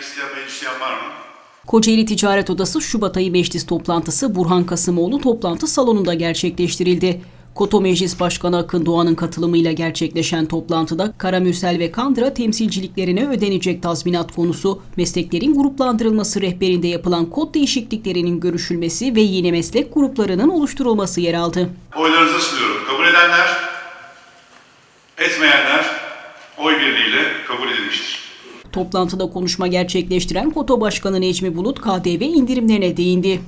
eklemek isteyen, meclisiyen var mı? Kocaeli Ticaret Odası Şubat ayı meclis toplantısı Burhan Kasımoğlu toplantı salonunda gerçekleştirildi. Koto Meclis Başkanı Akın Doğan'ın katılımıyla gerçekleşen toplantıda Karamürsel ve Kandıra temsilciliklerine ödenecek tazminat konusu, mesleklerin gruplandırılması rehberinde yapılan kod değişikliklerinin görüşülmesi ve yeni meslek gruplarının oluşturulması yer aldı. Oylarınızı sunuyorum. Kabul edenler, etmeyenler oy birliğiyle kabul edilmiştir. Toplantıda konuşma gerçekleştiren Koto Başkanı Necmi Bulut KDV indirimlerine değindi.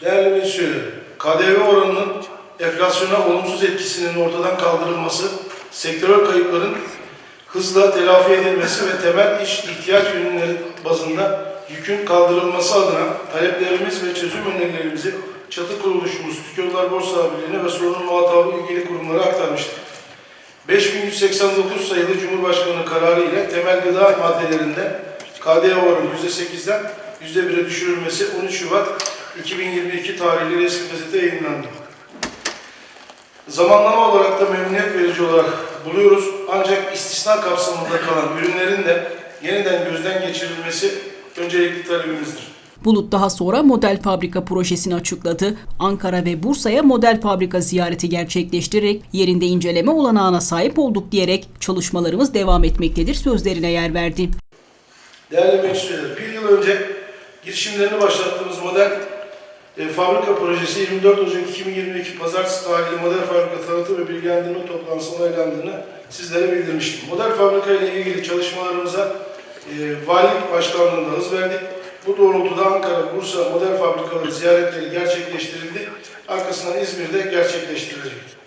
Değerli meclis üyeleri, KDV oranının enflasyona olumsuz etkisinin ortadan kaldırılması, sektörel kayıpların hızla telafi edilmesi ve temel iş ihtiyaç ürünleri bazında yükün kaldırılması adına taleplerimiz ve çözüm önerilerimizi çatı kuruluşumuz Tükürler Borsa Birliği'ne ve sorunun muhatabı ilgili kurumlara aktarmıştık. 5189 sayılı Cumhurbaşkanı kararı ile temel gıda maddelerinde KDV oranı %8'den %1'e düşürülmesi 13 Şubat 2022 tarihli resmi gazete yayınlandı. Zamanlama olarak da memnuniyet verici olarak buluyoruz. Ancak istisna kapsamında kalan ürünlerin de yeniden gözden geçirilmesi öncelikli talebimizdir. Bulut daha sonra model fabrika projesini açıkladı. Ankara ve Bursa'ya model fabrika ziyareti gerçekleştirerek yerinde inceleme olanağına sahip olduk diyerek çalışmalarımız devam etmektedir sözlerine yer verdi. Değerli meclis bir yıl önce girişimlerini başlattığımız model e, fabrika projesi 24 Ocak 2022 Pazartesi tarihli model fabrika tanıtım ve bilgilendirme toplantısında onaylandığını sizlere bildirmiştim. Model fabrika ile ilgili çalışmalarımıza e, valilik başkanlığında hız verdik. Bu doğrultuda Ankara, Bursa model fabrikaları ziyaretleri gerçekleştirildi. Arkasından İzmir'de gerçekleştirilecek.